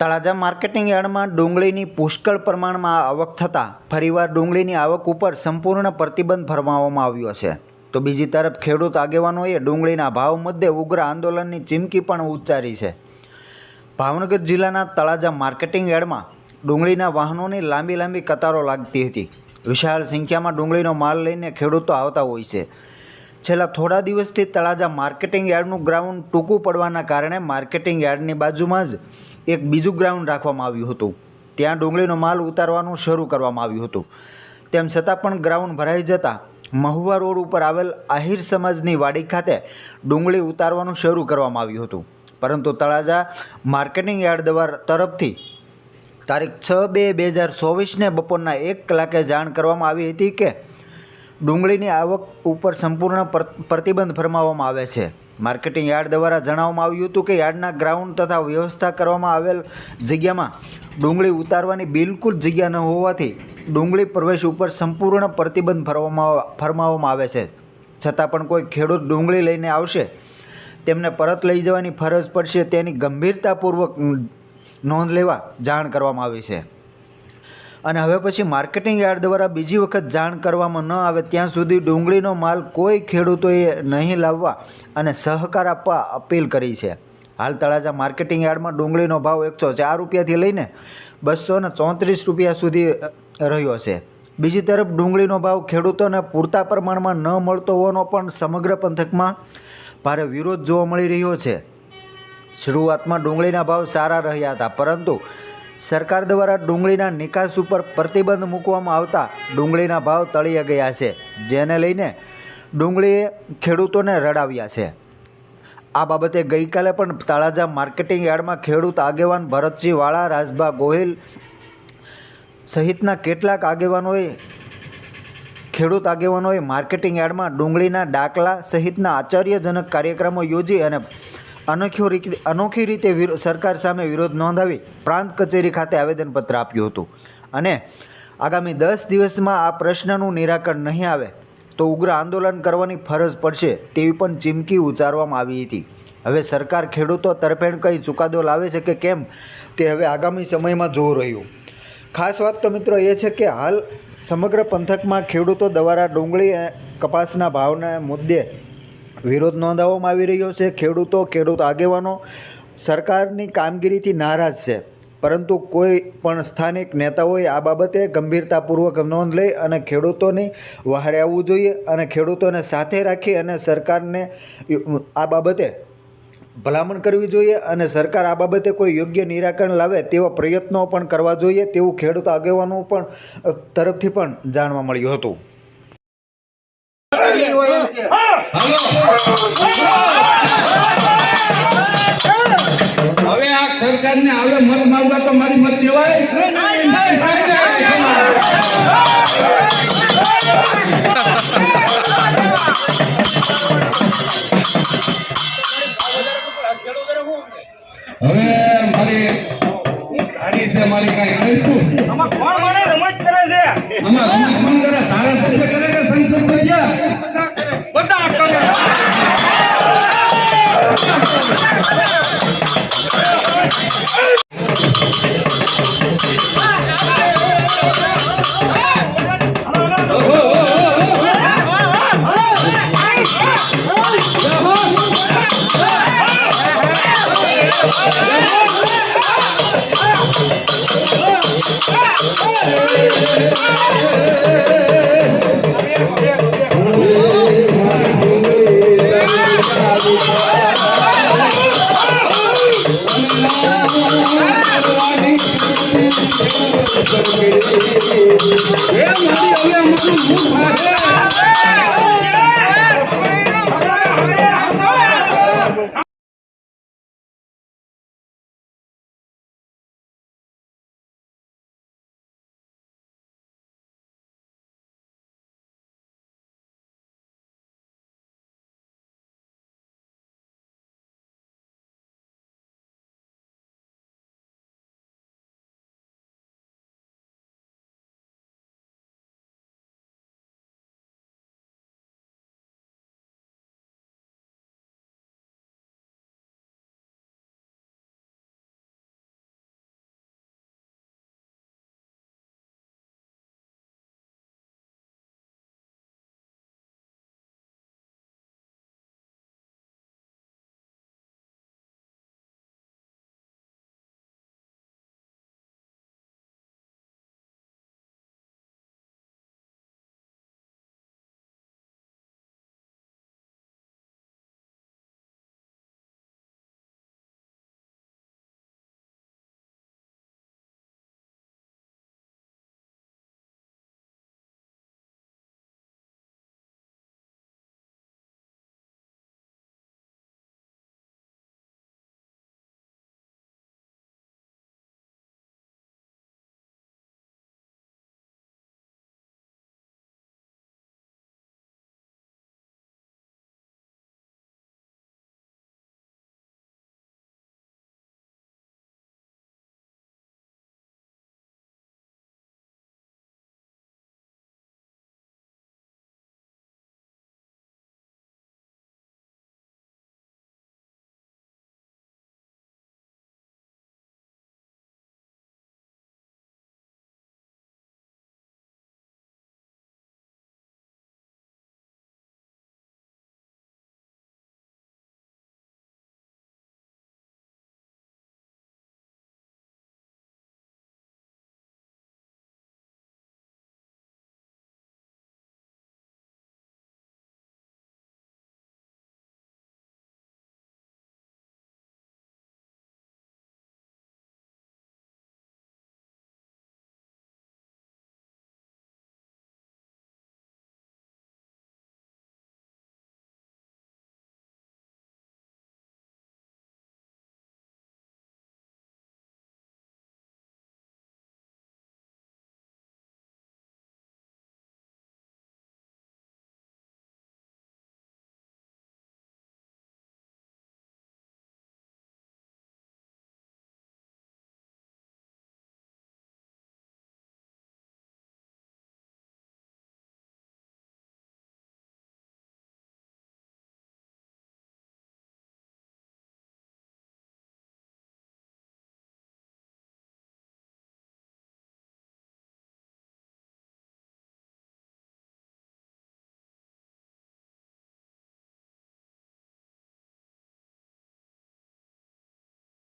Talaja marketing યાર્ડમાં ડુંગળીની પુષ્કળ પ્રમાણમાં આવક થતાં ફરીવાર ડુંગળીની આવક ઉપર સંપૂર્ણ પ્રતિબંધ ફરમાવવામાં આવ્યો છે. તો બીજી તરફ ખેડૂત આગેવાનોએ ડુંગળીના ભાવ મુદ્દે ઉગ્ર આંદોલનની ચીમકી પણ ઉચ્ચારી છે. ભાવનગર જિલ્લાના તળાજા માર્કેટિંગ યાર્ડમાં ડુંગળીના વાહનોની લાંબી લાંબી કતારો લાગતી હતી. વિશાળ સંખ્યામાં ડુંગળીનો માલ લઈને ખેડૂતો આવતા હોય છે. છેલ્લા થોડા દિવસથી તળાજા માર્કેટિંગ યાર્ડનું ગ્રાઉન્ડ ટૂંકું પડવાના કારણે માર્કેટિંગ યાર્ડની બાજુમાં જ એક બીજું ગ્રાઉન્ડ રાખવામાં આવ્યું હતું. ત્યાં ડુંગળીનો માલ ઉતારવાનું શરૂ કરવામાં આવ્યું હતું. તેમ છતાં પણ ગ્રાઉન્ડ ભરાઈ જતાં મહુવા રોડ ઉપર આવેલ આહિર સમાજની વાડી ખાતે ડુંગળી ઉતારવાનું શરૂ કરવામાં આવ્યું હતું. પરંતુ તળાજા માર્કેટિંગ યાર્ડ દ્વારા તરફથી તારીખ છ બે બે હજાર ચોવીસને બપોરના એક કલાકે જાણ કરવામાં આવી હતી કે ડુંગળીની આવક ઉપર સંપૂર્ણ પર- પ્રતિબંધ ફરમાવવામાં આવે છે. માર્કેટિંગ યાર્ડ દ્વારા જણાવવામાં આવ્યું હતું કે યાર્ડના ગ્રાઉન્ડ તથા વ્યવસ્થા કરવામાં આવેલ જગ્યામાં ડુંગળી ઉતારવાની બિલકુલ જગ્યા ન હોવાથી ડુંગળી પ્રવેશ ઉપર સંપૂર્ણ પ્રતિબંધ ફરવામાં, ફરમાવવામાં આવે છે. છતાં પણ કોઈ ખેડૂત ડુંગળી લઈને આવશે તેમને પરત લઈ જવાની ફરજ પડશે તેની ગંભીરતાપૂર્વક નોંધ લેવા જાણ કરવામાં આવી છે. અને હવે પછી માર્કેટિંગ યાર્ડ દ્વારા બીજી વખત જાણ કરવામાં ન આવે ત્યાં સુધી ડુંગળીનો માલ કોઈ ખેડૂતોએ નહીં લાવવા અને સહકાર આપવા અપીલ કરી છે. હાલ તળાજા માર્કેટિંગ યાર્ડમાં ડુંગળીનો ભાવ એકસો ચાર રૂપિયાથી લઈને બસો ને ચોત્રીસ રૂપિયા સુધી રહ્યો છે. બીજી તરફ ડુંગળીનો ભાવ ખેડૂતોને પૂરતા પ્રમાણમાં ન મળતો હોવાનો પણ સમગ્ર પંથકમાં ભારે વિરોધ જોવા મળી રહ્યો છે. શરૂઆતમાં ડુંગળીના ભાવ સારા રહ્યા હતા, પરંતુ સરકાર દ્વારા ડુંગળીના નિકાસ ઉપર પ્રતિબંધ મૂકવામાં આવતા ડુંગળીના ભાવ તળિયા ગયા છે, જેને લઈને ડુંગળીએ ખેડૂતોને રડાવ્યા છે. આ બાબતે ગઈકાલે પણ તળાજા માર્કેટિંગ યાર્ડમાં ખેડૂત આગેવાન ભરતસિંહ વાળા રાજભા ગોહિલ સહિતના કેટલાક આગેવાનોએ ખેડૂત આગેવાનોએ માર્કેટિંગ યાર્ડમાં ડુંગળીના ડાકલા સહિતના આશ્ચર્યજનક કાર્યક્રમો યોજી અને અનોખી રીતે અનોખી રીતે સરકાર સામે વિરોધ નોંધાવી પ્રાંત કચેરી ખાતે આવેદનપત્ર આપ્યું હતું. અને આગામી દસ દિવસમાં આ પ્રશ્નનું નિરાકરણ નહીં આવે તો ઉગ્ર આંદોલન કરવાની ફરજ પડશે તેવી પણ ચીમકી ઉચ્ચારવામાં આવી હતી. હવે સરકાર ખેડૂતો તરફેણ કંઈ ચુકાદો લાવે છે કે કેમ તે હવે આગામી સમયમાં જોવું રહ્યું. ખાસ વાત તો મિત્રો એ છે કે હાલ સમગ્ર પંથકમાં ખેડૂતો દ્વારા ડુંગળી કપાસના ભાવના મુદ્દે વિરોધ નોંધાવવામાં આવી રહ્યો છે. ખેડૂતો, ખેડૂત આગેવાનો સરકારની કામગીરીથી નારાજ છે. પરંતુ કોઈ પણ સ્થાનિક નેતાઓએ આ બાબતે ગંભીરતાપૂર્વક નોંધ લઈ અને ખેડૂતોની વહારે આવવું જોઈએ અને ખેડૂતોને સાથે રાખી અને સરકારને આ બાબતે ભલામણ કરવી જોઈએ અને સરકાર આ બાબતે કોઈ યોગ્ય નિરાકરણ લાવે તેવા પ્રયત્નો પણ કરવા જોઈએ તેવું ખેડૂત આગેવાનો પણ તરફથી પણ જાણવા મળ્યું હતું. હવે આ સરકારને આવે મત માંગવા મારી મત દેવાય. હવે મારી ગાડી છે મારી કાંઈ Hey, Maria, Maria, Maria, Maria.